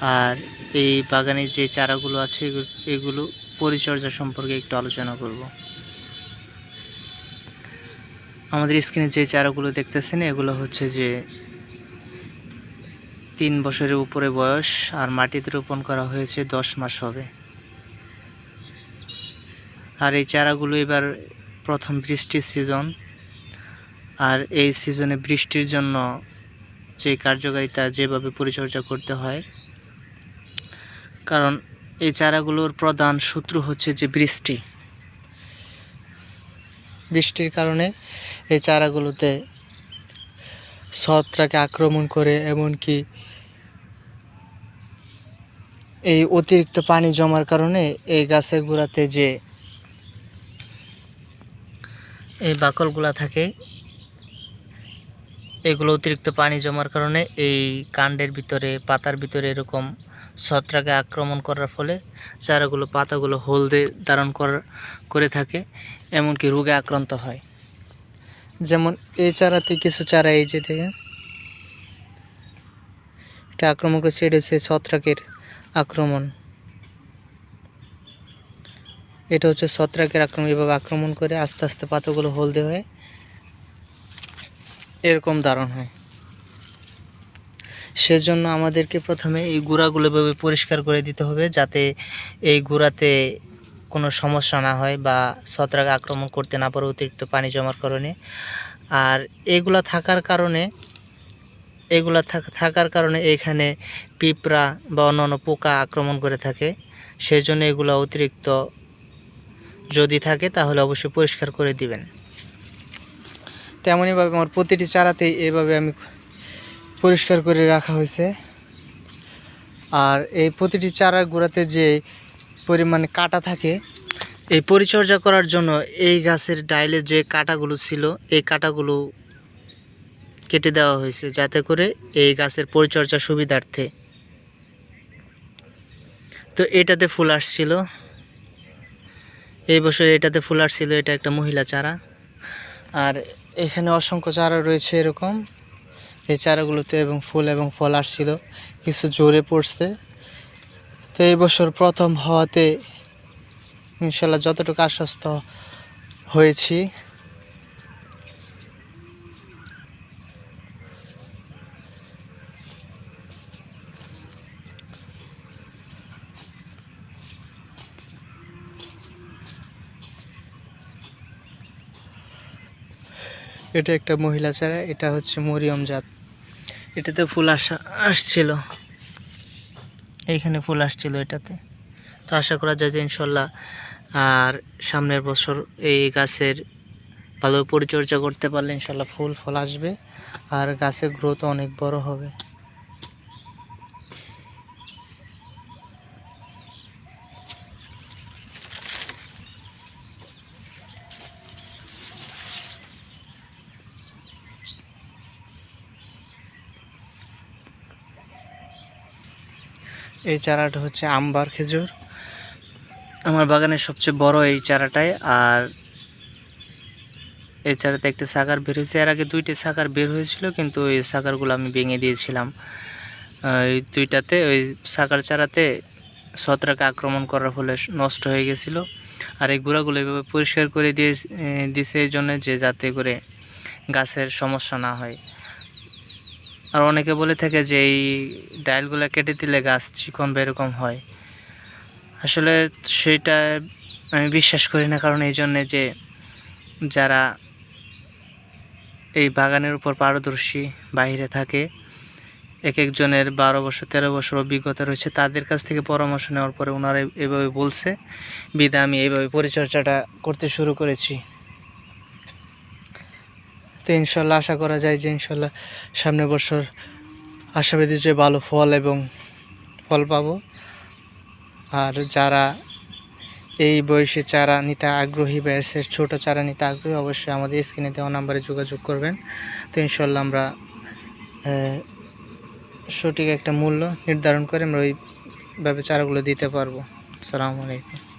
আর এই বাগানে যে চারাগুলো আছে এগুলো পরিচর্যা সম্পর্কে একটু আলোচনা করব। আমাদের স্ক্রিনে যে চারাগুলো দেখতেছেন, এগুলো হচ্ছে যে তিন বছরের উপরে বয়স আর মাটিতে রোপণ করা হয়েছে, দশ মাস হবে। আর এই চারাগুলো এবার প্রথম বৃষ্টির সিজন। আর এই সিজনে বৃষ্টির জন্য যে কার্যকারিতা যেভাবে পরিচর্যা করতে হয় কারণ এই চারাগুলোর প্রধান সূত্র হচ্ছে যে বৃষ্টি। বৃষ্টির কারণে এই চারাগুলোতে ছত্রাকে আক্রমণ করে এমনকি এই অতিরিক্ত পানি জমার কারণে এই গাছের গোড়াতে যে এই বাকলগুলা থাকে, এগুলো অতিরিক্ত পানি জমার কারণে এই কাণ্ডের ভিতরে, পাতার ভিতরে এরকম ছত্রাকে আক্রমণ করার ফলে চারাগুলো, পাতাগুলো হলদে ধারণ কর- করে থাকে, এমনকি রোগে আক্রান্ত হয়। যেমন এই চারাতে কিছু চারা এই যে থেকে এটা আক্রমণ করছে, এটা হচ্ছে ছত্রাকের আক্রমণ। এটা হচ্ছে ছত্রাকের আক্রমণ, এভাবে আক্রমণ করে আস্তে আস্তে পাতাগুলো হলদে হয়ে এরকম ধারণ হয়। সেজন্য আমাদেরকে প্রথমে এই গুঁড়াগুলো এভাবে পরিষ্কার করে দিতে হবে যাতে এই গুঁড়াতে কোনো সমস্যা না হয় বা ছত্রাক আক্রমণ করতে না পারে অতিরিক্ত পানি জমার কারণে। আর এগুলা থাকার কারণে, এগুলা থাক- থাকার কারণে এখানে পিঁপড়া বা অন্যান্য পোকা আক্রমণ করে থাকে। সেই জন্য এগুলো অতিরিক্ত যদি থাকে তাহলে অবশ্যই পরিষ্কার করে দিবেন। তেমনইভাবে আমার প্রতিটি চারাতেই এভাবে আমি পরিষ্কার করে রাখা হয়েছে। আর এই প্রতিটি চারার গোড়াতে যে পরিমাণে কাটা থাকে, এই পরিচর্যা করার জন্য এই গাছের ডাইলে যে কাটাগুলো ছিল, এই কাটাগুলো কেটে দেওয়া হয়েছে যাতে করে এই গাছের পরিচর্যা সুবিধার্থে। তো এটাতে ফুল আসছিল। এই বছর এটাতে ফুল আসছিল, এটা একটা মহিলা চারা। আর এখানে অসংখ্য চারা রয়েছে এরকম। এই চারাগুলোতে এবং ফুল এবং ফল আসছিল। কিছু জোরে পড়ছে। তো এই বছর প্রথম হওয়াতে ইনশাল্লাহ যতটুকু আশ্বস্ত হয়েছি। এটা একটা মহিলা চারা, এটা হচ্ছে মরিয়ম জাত। এটাতে ফুল আসা, আসছিল। এইখানে ফুল আসছিল এটাতে। তো আশা করা যায় যে ইনশাল্লাহ, আর সামনের বছর এই গাছের ভালো পরিচর্যা করতে পারলে ইনশাল্লাহ ফুল, ফল আসবে। আর গাছের গ্রোথ অনেক বড় হবে। এই চারাটা হচ্ছে আমবার খেজুর। আমার বাগানের সবচেয়ে বড় এই চারাটাই, আর এই চারাতে একটা সাকার বের হয়েছে। এর আগে দুইটি সাকার বের হয়েছিল, কিন্তু ওই সাকারগুলো আমি ভেঙে দিয়েছিলাম। এই দুইটাতে, ওই সাকার চারাতে ছত্রাকে আক্রমণ করার ফলে নষ্ট হয়ে গেছিল। আর এই গুঁড়াগুলো এভাবে পরিষ্কার করে দিয়ে দিছে এই জন্য যে যাতে করে গাছের সমস্যা না হয়। আর অনেকে বলে থাকে যে এই ডাইলগুলো কেটে দিলে গাছ চিকন বা এরকম হয়। আসলে সেটা আমি বিশ্বাস করি না, কারণ এই জন্যে যে যারা এই বাগানের উপর পারদর্শী বাইরে থাকে, এক একজনের বারো বছর, তেরো বছর অভিজ্ঞতা রয়েছে, তাদের কাছ থেকে পরামর্শ নেওয়ার পরে ওনারা এভাবে বলছে, বিদা, আমি এইভাবে পরিচর্যাটা করতে শুরু করেছি। তো ইনশাল্লাহ আশা করা যায় যে ইনশাল্লাহ সামনের বছর আশাবাদী যে ভালো ফল এবং ফল পাবো। আর যারা এই বয়সে চারা নিতে আগ্রহী বা এর ছোটো চারা নিতে আগ্রহী, অবশ্যই আমাদের স্ক্রিনে দেওয়া নাম্বারে যোগাযোগ করবেন। তো ইনশাল্লাহ আমরা সঠিক একটা মূল্য নির্ধারণ করে আমরা ওইভাবে চারাগুলো দিতে পারব। সালামু আলাইকুম।